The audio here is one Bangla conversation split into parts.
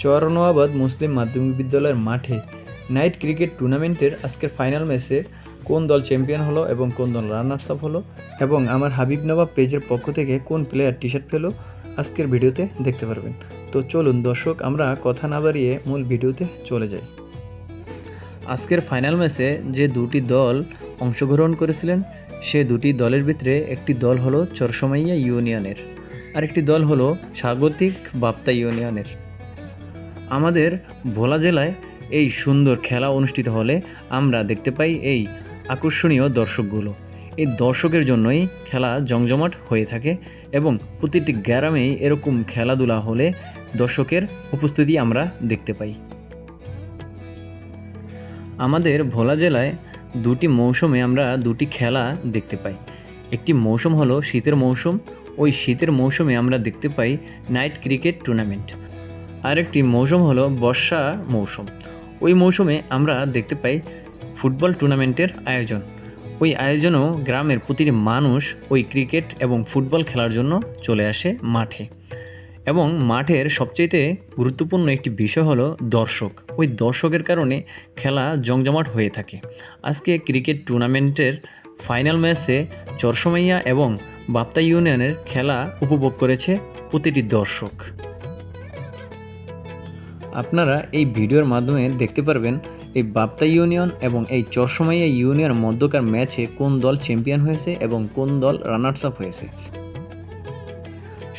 চরনোয়াবাদ মুসলিম মাধ্যমিক বিদ্যালয়ের মাঠে নাইট ক্রিকেট টুর্নামেন্টের আজকের ফাইনাল ম্যাচে কোন দল চ্যাম্পিয়ন হলো এবং কোন দল রানার্স আপ হলো এবং আমার হাবিব নবাব পেজের পক্ষ থেকে কোন প্লেয়ার টি শার্ট পেল আজকের ভিডিওতে দেখতে পারবেন। তো চলুন দর্শক, আমরা কথা না বাড়িয়ে মূল ভিডিওতে চলে যাই। আজকের ফাইনাল ম্যাচে যে দুটি দল অংশগ্রহণ করেছিলেন, সে দুটি দলের ভিতরে একটি দল হলো চরসমাইয়া ইউনিয়নের। আরেকটি দল হলো স্বাগতিক বাপ্তা ইউনিয়নের। আমাদের ভোলা জেলায় এই সুন্দর খেলা অনুষ্ঠিত হলে আমরা দেখতে পাই এই আকর্ষণীয় দর্শকগুলো। এই দর্শকের জন্যই খেলা জমজমাট হয়ে থাকে এবং প্রতিটি গ্রামেই এরকম খেলাধুলা হলে দর্শকের উপস্থিতি আমরা দেখতে পাই। আমাদের ভোলা জেলায় দুটি মৌসুমে আমরা দুটি খেলা দেখতে পাই। একটি মৌসুম হলো শীতের মৌসুম, ওই শীতের মৌসুমে আমরা দেখতে পাই নাইট ক্রিকেট টুর্নামেন্ট। আরেকটি মৌসুম হলো বর্ষা মৌসুম। ওই মৌসুমে আমরা দেখতে পাই ফুটবল টুর্নামেন্টের আয়োজন। ওই আয়োজনেও গ্রামের প্রতিটি মানুষ ওই ক্রিকেট এবং ফুটবল খেলার জন্য চলে আসে মাঠে। এবং মাঠের সবচেয়ে গুরুত্বপূর্ণ একটি বিষয় হলো দর্শক। ওই দর্শকের কারণে খেলা জমজমাট হয়ে থাকে। আজকে ক্রিকেট টুর্নামেন্টের ফাইনাল ম্যাচে চরসমাইয়া এবং বাপ্তা ইউনিয়নের খেলা উপভোগ করেছে প্রতিটি দর্শক। আপনারা এই ভিডিওর মাধ্যমে দেখতে পারবেন এই বাপ্তা ইউনিয়ন এবং এই চরসমাইয়া ইউনিয়ন মধ্যকার ম্যাচে কোন দল চ্যাম্পিয়ন হয়েছে এবং কোন দল রানার্স আপ হয়েছে।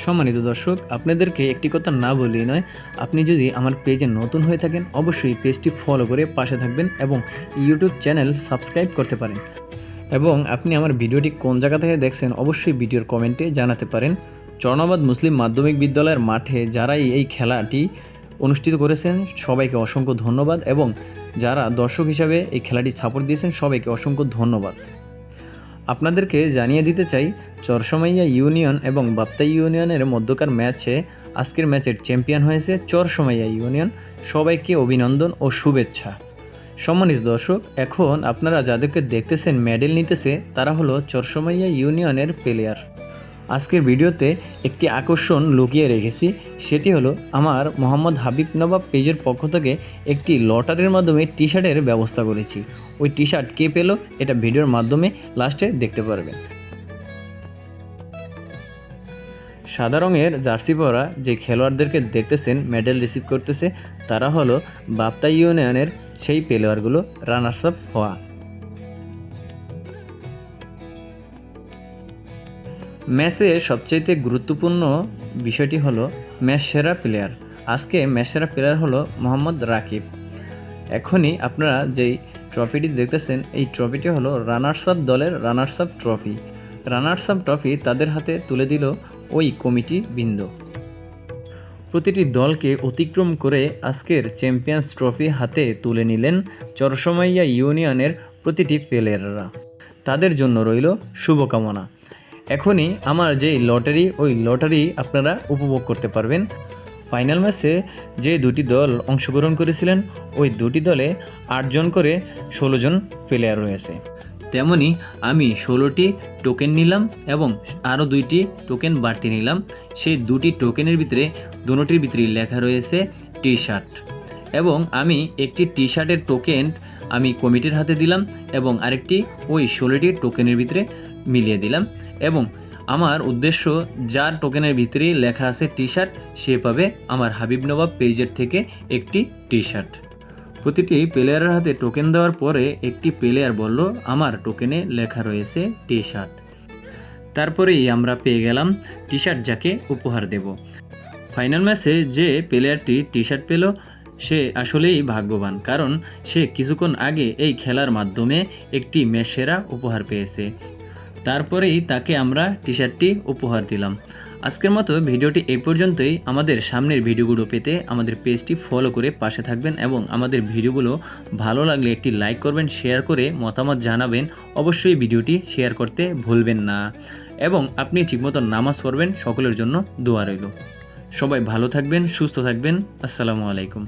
সম্মানিত দর্শক, আপনাদেরকে একটি কথা না বললেই নয়, আপনি যদি আমার পেজে নতুন হয়ে থাকেন, অবশ্যই পেজটি ফলো করে পাশে থাকবেন এবং ইউটিউব চ্যানেল সাবস্ক্রাইব করতে পারেন। এবং আপনি আমার ভিডিওটি কোন জায়গা থেকে দেখছেন, অবশ্যই ভিডিওর কমেন্টে জানাতে পারেন। চরণাবাদ মুসলিম মাধ্যমিক বিদ্যালয়ের মাঠে যারাই এই খেলাটি অনুষ্ঠিত করেছেন সবাইকে অসংখ্য ধন্যবাদ এবং যারা দর্শক হিসাবে এই খেলাটি সাপোর্ট দিয়েছেন সবাইকে অসংখ্য ধন্যবাদ। আপনাদেরকে জানিয়ে দিতে চাই, চরসমাইয়া ইউনিয়ন এবং বাপ্তা ইউনিয়নের মধ্যকার ম্যাচে, আজকের ম্যাচের চ্যাম্পিয়ন হয়েছে চরসমাইয়া ইউনিয়ন। সবাইকে অভিনন্দন ও শুভেচ্ছা। সম্মানিত দর্শক, এখন আপনারা যাদেরকে দেখতেছেন মেডেল নিতেছে, তারা হলো চরসমাইয়া ইউনিয়নের প্লেয়ার আজকের ভিডিওতে একটি আকর্ষণ লুকিয়ে রেখেছি, সেটি হলো আমার মোহাম্মদ হাবিব নবাব পেজের পক্ষ থেকে একটি লটারির মাধ্যমে টি শার্টের ব্যবস্থা করেছি। ওই টি শার্ট কে পেল, এটা ভিডিওর মাধ্যমে লাস্টে দেখতে পারবেন। সাদা রঙের জার্সি পরা যে খেলোয়াড়দেরকে দেখতেছেন, মেডেল রিসিভ করতেছে, তারা হলো বাপ্তা ইউনিয়নের সেই প্লেয়ারগুলো, রানার্স আপ হওয়া। ম্যাচে সবচাইতে গুরুত্বপূর্ণ বিষয়টি হলো ম্যাচ সেরা প্লেয়ার আজকে ম্যাচ সেরা প্লেয়ার হলো মোহাম্মদ রাকিব। এখনই আপনারা যেই ট্রফিটি দেখতেছেন, এই ট্রফিটি হলো রানার্স আপ দলের runners up trophy runners up trophy তাদের হাতে তুলে দিল ওই কমিটি বৃন্দ। প্রতিটি দলকে অতিক্রম করে আজকের চ্যাম্পিয়ন্স ট্রফি হাতে তুলে নিলেন চরসমাইয়া ইউনিয়নের প্রতিটি প্লেয়াররা তাদের জন্য রইল শুভকামনা। এখনই আমার যে লটারি, ওই লটারি আপনারা উপভোগ করতে পারবেন। ফাইনাল ম্যাচে যে দুটি দল অংশগ্রহণ করেছিলেন, ওই দুটি দলে আটজন করে ষোলো জন প্লেয়ার রয়েছে। তেমনি আমি ষোলোটি টোকেন নিলাম এবং আরও দুইটি টোকেন বাড়তি নিলাম। সেই দুটি টোকেনের ভিতরে দুটির ভিতরে লেখা রয়েছে টি শার্ট এবং আমি একটি টি শার্টের টোকেন আমি কমিটির হাতে দিলাম এবং আরেকটি ওই ষোলোটি টোকেনের ভিতরে মিলিয়ে দিলাম। এবং আমার উদ্দেশ্য যার টোকেনের ভিতরেই লেখা আছে টি শার্ট সে পাবে আমার হাবিব নবাব পেজের থেকে একটি টি শার্ট প্রতিটি প্লেয়ারের হাতে টোকেন দেওয়ার পরে একটি প্লেয়ার বলল, আমার টোকেনে লেখা রয়েছে টি শার্ট তারপরেই আমরা পেয়ে গেলাম টি শার্ট যাকে উপহার দেব। ফাইনাল ম্যাচে যে প্লেয়ারটি টি শার্ট পেল, সে আসলেই ভাগ্যবান, কারণ সে কিছুক্ষণ আগে এই খেলার মাধ্যমে একটি ম্যাচ সেরা উপহার পেয়েছে। তারপরেই তাকে আমরা টি শার্টটি উপহার দিলাম। আজকের মতো ভিডিওটি এই পর্যন্তই। আমাদের সামনের ভিডিওগুলো পেতে আমাদের পেজটি ফলো করে পাশে থাকবেন এবং আমাদের ভিডিওগুলো ভালো লাগলে একটি লাইক করবেন, শেয়ার করে মতামত জানাবেন। অবশ্যই ভিডিওটি শেয়ার করতে ভুলবেন না। এবং আপনি ঠিকমতো নামাজ পড়বেন, সকলের জন্য দোয়া রইল। সবাই ভালো থাকবেন, সুস্থ থাকবেন। আসসালামু আলাইকুম।